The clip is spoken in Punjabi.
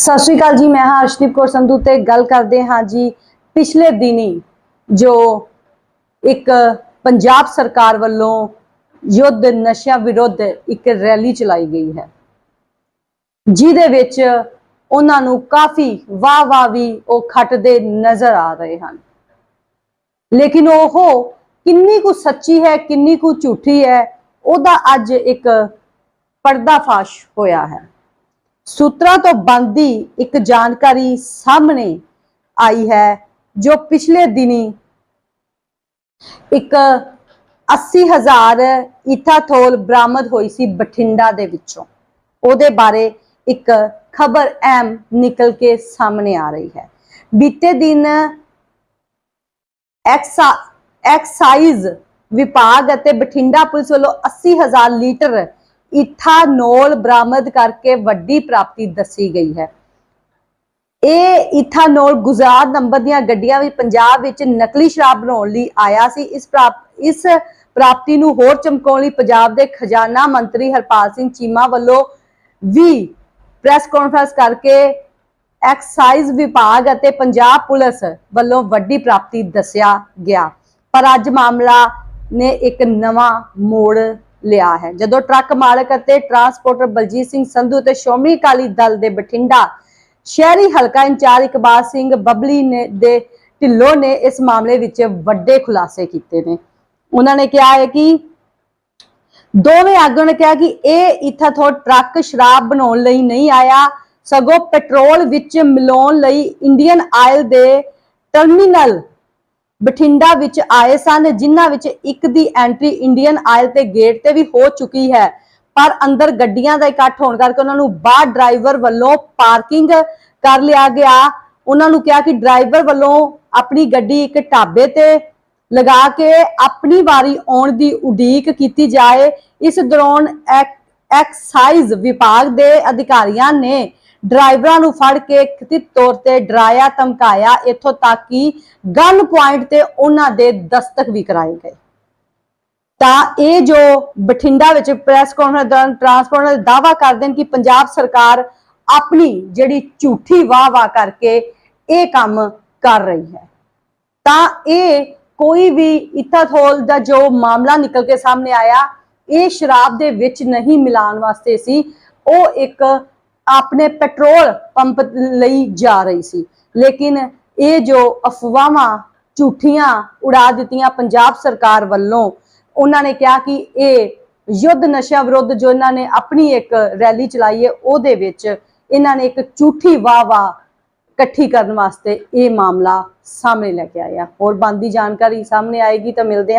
ਸਤਿ ਸ਼੍ਰੀ ਅਕਾਲ ਜੀ, ਮੈਂ ਹਾਂ ਅਰਸ਼ਦੀਪ ਕੌਰ ਸੰਧੂ ਤੇ ਗੱਲ ਕਰਦੇ ਹਾਂ ਜੀ ਪਿਛਲੇ ਦਿਨੀ ਜੋ ਇੱਕ ਪੰਜਾਬ ਸਰਕਾਰ ਵੱਲੋਂ ਯੁੱਧ ਨਸ਼ਿਆਂ ਵਿਰੁੱਧ ਇੱਕ ਰੈਲੀ ਚਲਾਈ ਗਈ ਹੈ। ਜਿਹਦੇ ਵਿੱਚ ਉਹਨਾਂ ਨੂੰ ਕਾਫੀ ਵਾਹ ਵਾਹ ਵੀ ਉਹ ਖੱਟਦੇ ਨਜ਼ਰ ਆ ਰਹੇ ਹਨ। ਲੇਕਿਨ ਉਹ ਕਿੰਨੀ ਕੁ ਸੱਚੀ ਹੈ, ਕਿੰਨੀ ਕੁ ਝੂਠੀ ਹੈ, ਉਹਦਾ ਅੱਜ ਇੱਕ ਪਰਦਾਫਾਸ਼ ਹੋਇਆ ਹੈ। ਸੂਤਰਾਂ ਤੋਂ ਬੰਦੀ ਇੱਕ ਜਾਣਕਾਰੀ ਸਾਹਮਣੇ ਆਈ ਹੈ, ਜੋ ਪਿਛਲੇ ਦਿਨੀ ਇੱਕ 80000 ਇਥਾਥੋਲ ਬਰਾਮਦ ਹੋਈ ਸੀ ਬਠਿੰਡਾ ਦੇ ਵਿੱਚੋਂ। ਉਹਦੇ ਬਾਰੇ ਇੱਕ ਖਬਰ ਐਮ ਨਿਕਲ ਕੇ ਸਾਹਮਣੇ ਆ ਰਹੀ ਹੈ। ਬੀਤੇ ਦਿਨ ਐਕਸਾ, ਐਕਸਾਈਜ਼ ਵਿਭਾਗ ਅਤੇ ਬਠਿੰਡਾ ਪੁਲਿਸ ਵੱਲੋਂ 80000 ਲੀਟਰ ਇਥਾਨੋਲ ਬਰਾਮਦ ਕਰਕੇ ਵੱਡੀ ਪ੍ਰਾਪਤੀ ਦੱਸੀ ਗਈ ਹੈ। ਇਹ ਇਥਾਨੋਲ ਗੁਜਰਾਤ ਨੰਬਰ ਦੀਆਂ ਗੱਡੀਆਂ ਵਿੱਚ ਪੰਜਾਬ ਵਿੱਚ ਨਕਲੀ ਸ਼ਰਾਬ ਬਣਾਉਣ ਲਈ ਆਇਆ ਸੀ। ਇਸ ਇਸ ਪ੍ਰਾਪਤੀ ਨੂੰ ਹੋਰ ਚਮਕਾਉਣ ਲਈ ਪੰਜਾਬ ਦੇ ਖਜ਼ਾਨਾ ਮੰਤਰੀ ਹਰਪਾਲ ਸਿੰਘ ਚੀਮਾ ਵੱਲੋਂ ਵੀ ਪ੍ਰੈਸ ਕਾਨਫਰੰਸ ਕਰਕੇ ਐਕਸਾਈਜ਼ ਵਿਭਾਗ ਅਤੇ ਪੰਜਾਬ ਪੁਲਿਸ ਵੱਲੋਂ ਵੱਡੀ ਪ੍ਰਾਪਤੀ ਦੱਸਿਆ ਗਿਆ। ਪਰ ਅੱਜ ਮਾਮਲਾ ਨੇ ਇੱਕ ਨਵਾਂ ਮੋੜ ਲਿਆ ਹੈ। ਜਦੋਂ ਟਰੱਕ ਮਾਲਕ ਅਤੇ ਟਰਾਂਸਪੋਰਟਰ ਬਲਜੀਤ ਸਿੰਘ ਸੰਧੂ ਤੇ ਸ਼੍ਰੋਮਣੀ ਅਕਾਲੀ ਦਲ ਦੇ ਬਠਿੰਡਾ ਸ਼ਹਿਰੀ ਹਲਕਾ ਇੰਚਾਰਜ ਇਕਬਾਲ ਸਿੰਘ ਬੱਬਲੀ ਨੇ ਦੇ ਢਿੱਲੋਂ ਨੇ ਇਸ ਮਾਮਲੇ ਵਿੱਚ ਵੱਡੇ ਖੁਲਾਸੇ ਕੀਤੇ ਨੇ। ਉਹਨਾਂ ਨੇ ਕਿਹਾ ਹੈ ਕਿ ਦੋਵੇਂ ਆਗੂਆਂ ਨੇ ਕਿਹਾ ਕਿ ਇਹ ਇਥਾਥੋਲ ਟਰੱਕ ਸ਼ਰਾਬ ਬਣਾਉਣ ਲਈ ਨਹੀਂ ਆਇਆ, ਸਗੋਂ ਪੈਟਰੋਲ ਵਿੱਚ ਮਿਲਾਉਣ ਲਈ ਇੰਡੀਅਨ ਆਇਲ ਦੇ ਟਰਮੀਨਲ ਬਠਿੰਡਾ ਵਿੱਚ ਆਏ ਸਨ, ਜਿਨ੍ਹਾਂ ਵਿੱਚ ਇੱਕ ਦੀ ਐਂਟਰੀ ਇੰਡੀਅਨ ਆਇਲ ਤੇ ਗੇਟ ਤੇ ਵੀ ਹੋ ਚੁੱਕੀ ਹੈ। ਪਰ ਅੰਦਰ ਗੱਡੀਆਂ ਦਾ ਇਕੱਠ ਹੋਣ ਕਰਕੇ ਉਹਨਾਂ ਨੂੰ ਬਾਹਰ ਡਰਾਈਵਰ ਵੱਲੋਂ ਪਾਰਕਿੰਗ ਕਰ ਲਿਆ ਗਿਆ। ਉਹਨਾਂ ਨੂੰ ਕਿਹਾ ਕਿ ਡਰਾਈਵਰ ਵੱਲੋਂ ਆਪਣੀ ਗੱਡੀ ਇੱਕ ਢਾਬੇ ਤੇ ਲਗਾ ਕੇ ਆਪਣੀ ਵਾਰੀ ਆਉਣ ਦੀ ਉਡੀਕ ਕੀਤੀ ਜਾਏ। ਇਸ ਦੌਰਾਨ ਐਕਸਾਈਜ਼ ਵਿਭਾਗ ਦੇ ਅਧਿਕਾਰੀਆਂ ਨੇ ਡਰਾਈਵਰਾਂ ਨੂੰ ਫੜ ਕੇ ਕਥਿਤ ਤੌਰ ਤੇ ਡਰਾਇਆ, ਧਮਕਾਇਆ, ਇੱਥੋਂ ਤੱਕ ਕਿ ਗਨ ਪੁਆਇੰਟ ਤੇ ਉਹਨਾਂ ਦੇ ਦਸਤਕ ਵੀ ਕਰਾਏ ਗਏ। ਤਾਂ ਇਹ ਜੋ ਬਠਿੰਡਾ ਵਿੱਚ ਪ੍ਰੈਸ ਕਾਨਫਰੰਸ ਦੌਰਾਨ ਟਰਾਂਸਪੋਰਟ ਦਾਵਾ ਕਰਦੇ ਨੇ ਕਿ ਪੰਜਾਬ ਸਰਕਾਰ ਆਪਣੀ ਜਿਹੜੀ ਝੂਠੀ ਵਾਹ-ਵਾਹ ਕਰਕੇ ਇਹ ਕੰਮ ਕਰ ਰਹੀ ਹੈ। ਤਾਂ ਇਹ ਕੋਈ ਵੀ ਇਥਾਥੋਲ ਦਾ ਜੋ ਮਾਮਲਾ ਨਿਕਲ ਕੇ ਸਾਹਮਣੇ ਆਇਆ, ਇਹ ਸ਼ਰਾਬ ਦੇ ਵਿੱਚ ਨਹੀਂ ਮਿਲਾਉਣ ਵਾਸਤੇ ਸੀ, ਉਹ ਇੱਕ ਆਪਣੇ ਪੈਟਰੋਲ ਪੰਪ ਲਈ ਜਾ ਰਹੀ ਸੀ। ਲੇਕਿਨ ਇਹ ਜੋ ਅਫਵਾਹਾਂ, ਝੂਠੀਆਂ ਉਡਾ ਦਿੱਤੀਆਂ ਪੰਜਾਬ ਸਰਕਾਰ ਵੱਲੋਂ, ਉਹਨਾਂ ਨੇ ਕਿਹਾ ਕਿ ਇਹ ਯੁੱਧ ਨਸ਼ਾ ਵਿਰੁੱਧ ਜੋ ਇਹਨਾਂ ਨੇ ਆਪਣੀ ਇੱਕ ਰੈਲੀ ਚਲਾਈ ਹੈ, ਉਹਦੇ ਵਿੱਚ ਇਹਨਾਂ ਨੇ ਇੱਕ ਝੂਠੀ ਵਾਹ-ਵਾਹ ਇਕੱਠੀ ਕਰਨ ਵਾਸਤੇ ਇਹ ਮਾਮਲਾ ਸਾਹਮਣੇ ਲੈ ਕੇ ਆਇਆ। ਹੋਰ ਬੰਦੀ ਜਾਣਕਾਰੀ ਸਾਹਮਣੇ ਆਏਗੀ ਤਾਂ ਮਿਲਦੇ ਹਾਂ।